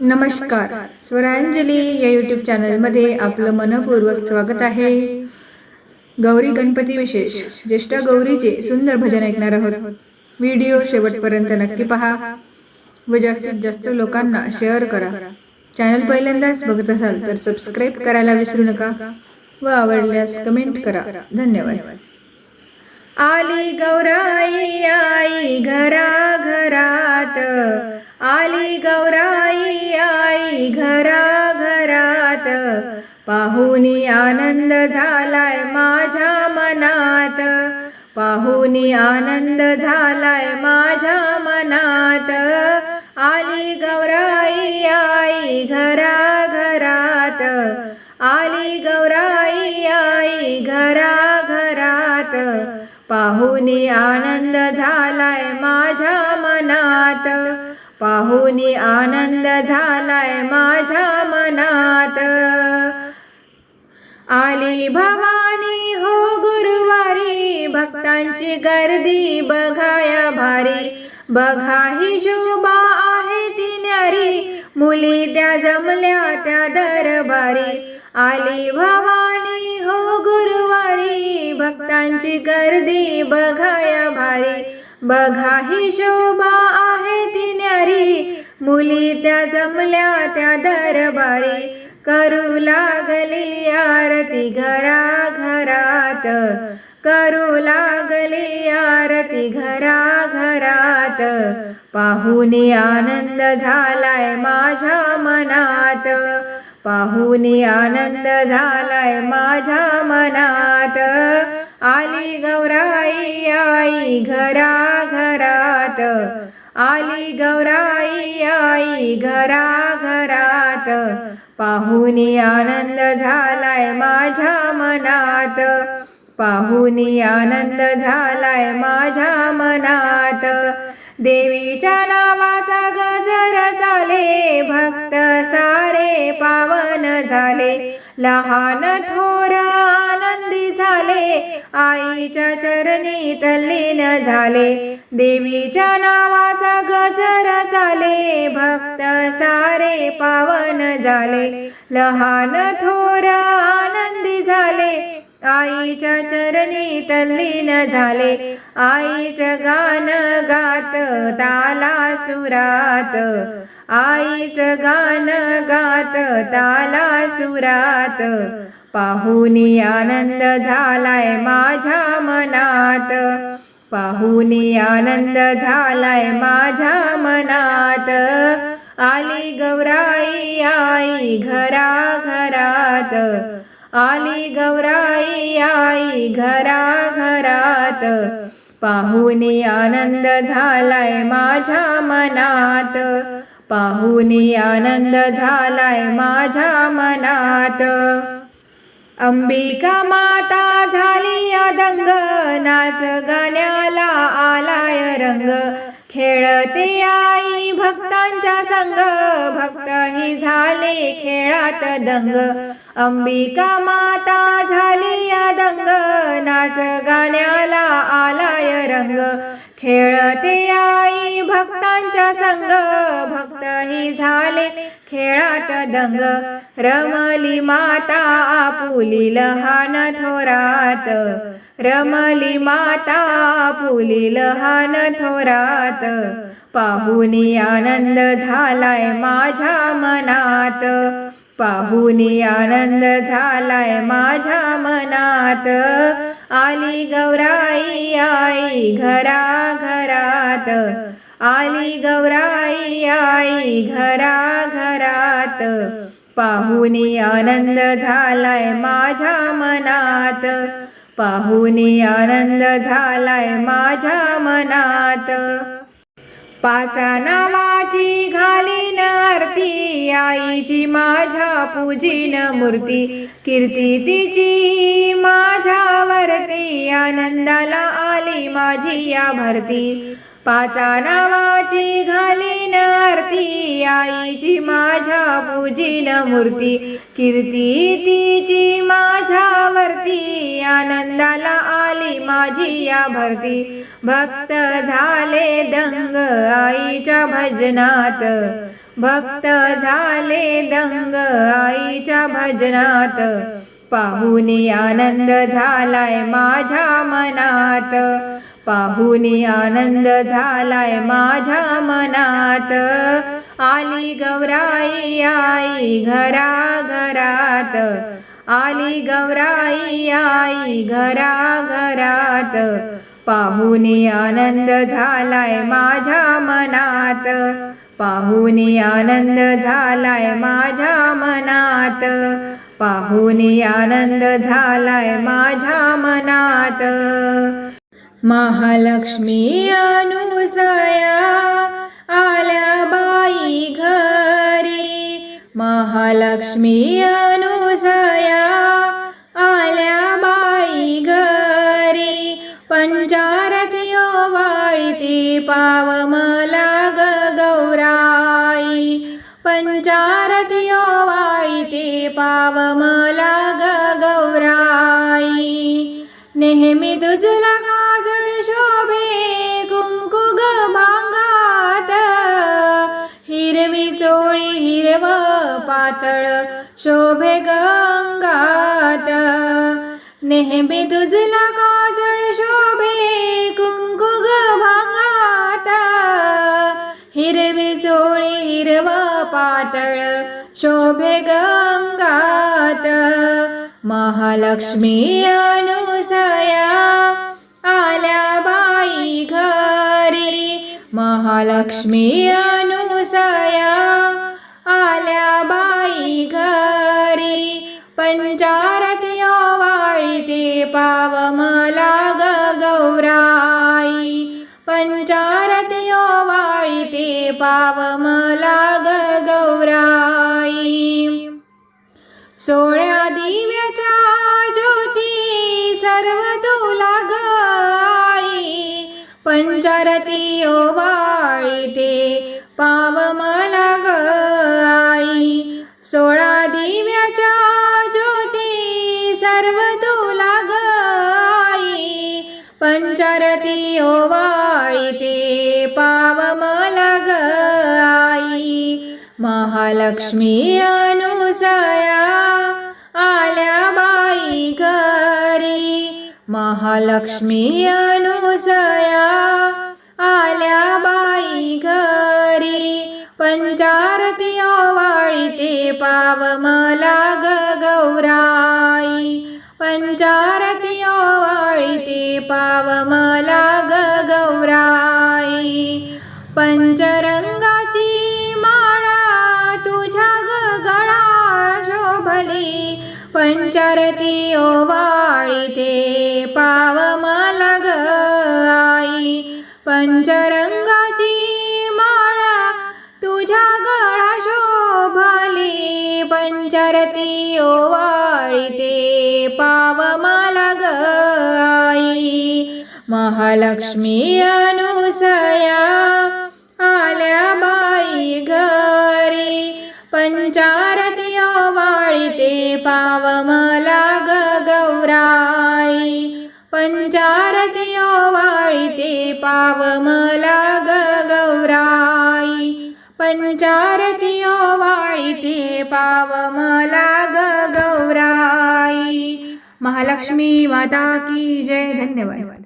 नमस्कार. स्वरांजली या यूट्यूब चॅनलमध्ये आपलं मनपूर्वक स्वागत आहे. गौरी गणपती विशेष. ज्येष्ठ गौरीचे सुंदर भजन ऐकणार आहोत. व्हिडिओ शेवटपर्यंत नक्की पहा. व जास्तीत जास्त लोकांना शेअर करा. चॅनल पहिल्यांदाच बघत असाल तर सबस्क्राईब करायला विसरू नका व आवडल्यास कमेंट करा. धन्यवाद. आली गौराई आई घरा घरात आली गौराई आई घरा घरात पाहुनी आनंद झालाय माझ्या मनात. पाहुनी आनंद झालाय माझ्या मनात. आली गौराई आई घरा घरात आली गौराई आई घरा घरात पाहुनी आनंद झालाय माझ्या मनात. पाहुनी आनंद झालाय माझ्या मनात. आली भवानी हो गुरुवारी भक्तांची गर्दी बघाया भारी. बघा ही शोभा आहे ती न्यारी मुली त्या जमल्या त्या दरबारी. आली भवानी हो गुरुवारी भक्तांची गर्दी बघाया भारी. बघा ही शोभा आहे ती न्यारी. मुली त्या जमल्या त्या दरबारी. करू लागली आरती घरा घरात करू लागली आरती घरा घरात पाहुनी आनंद झालाय माझ्या मनात. पाहुनी आनंद झालाय माझ्या मनात. आली गौराई आई घरा घरात आली गौराई आई घरा घरात पाहुनी आनंद झालाय माझ्या मनात. पाहुनी आनंद झालाय माझ्या मनात. देवीच्या नावाचा झाले. लहान थोर आनंदी झाले. आईच्या चरणी तल्लीन झाले. देवीच्या नावाचा गजर झाले भक्त सारे पावन झाले. लहान थोर आनंदी झाले. आईच्या चरणी तल्लीन झाले. आईचं गाणं गात ताला सुरात आईचं गाणं गात ताला सुरात. पाहुनी आनंद झालाय माझ्या मनात. पाहुनी आनंद झालाय माझ्या मनात. आली गौराई आई घरा घरात आली गौराई आई घरा घरात पाहुनी आनंद झालाय माझ्या मनात. पाहुनी आनंद झालाय माझ्या मनात. अंबिका माता झाली अदंग नाच गाण्याला आलाय रंग. खेळते आई भक्तांच्या संग भक्त ही झाले खेळात दंग. अंबिका माता झाली दंग नाच गाण्या आलाय रंग. खेळते आई भक्तांच्या संग. भक्तही झाले खेळात दंग. रमली माता आपुली लहान थोरात. रमली माता आपुली लहान थोरात. पाहुनी आनंद झालाय माझ्या मनात. पाहुनी आनंद झालाय माझ्या मनात. आली गौराई आई घरा घरात आली गौराई आई घरा घरात पाहुनी आनंद झालाय माझ्या मनात. पाहुनी आनंद झालाय माझ्या मनात. पाचा नावाची घालीन आरती आईची माझ्या पूजीन मूर्ती. कीर्ती तिची माझ्यावरती आनंदाला आली माझी या भरती. पाचा नावाची घालीन आरती आईची माझ्या पूजीन मूर्ती. कीर्ती तिची माझ्यावरती आनंदाला आली माझी या भरती. भक्त झाले दंग आईच्या भजनात. भक्त झाले दंग आईच्या भजनात. पाहुनी आनंद झालाय माझ्या मनात. पाहुनी आनंद झालाय माझ्या मनात. आली गौराई आई घरा घरात आली गौराई आई घरा घरात पाहुनी आनंद झालाय माझ्या मनात. पाहुनी आनंद झालाय माझ्या मनात. पाहुनी आनंद झालाय माझ्या मनात. महालक्ष्मी अनुसया आल्या बाई घरी. महालक्ष्मी अनुसया आल्या बाई घरी. पंचारतियो वाळीती पावमला ग गौराई. पंचारतियो वाळीती पावमला ग गौराई. नेहमी दुजला शोभे कुंकू ग भांगात हिरवी चोळी हिरव पातळ शोभे गंगात. नेहमी तुझला काजळ शोभे कुंकू ग भांगात हिरवी चोळी हिरव पातळ शोभे गंगात. महालक्ष्मी अनुसया आल्या बाई घरी. महालक्ष्मी अनुसया. आल्या बाई घरी. पंचारती यो ते पाव मला गौराई. पंचारती यो ते पाव मला ग गौराई. सोळे पंचारती ते पाव मला ग आई. सोळा दिव्याच्या ज्योती सर्व तुला ग आई. पंचारती ओवाळी ते पाव मला ग आई. महालक्ष्मी अनुसया आल्या बाई घरी. महालक्ष्मी अनुसया आल्या बाई घरी. पंचारती वाळी ते पाव मला ग गौराई. पंचारती वाळी ते पाव मला ग गौराई. पंचरंगाची माळा तुझ्या गगळा गळा शोभली. पंचारती ओवाळी ते पाव मला ग आई. पंचरंगाची माळा तुझ्या गळा शोभली. पंचरती ओवाळीते पाव मला ग महालक्ष्मी अनुसया आल्या बाई घरी. पंचारती ओवाळीते पाव मला गौरा. गौराई वाळिते पावमला पाव मला ग गौराई. पंचारती वाळिते पावमला पाव मला ग गौराई. महालक्ष्मी माता की जय. धन्यवाद.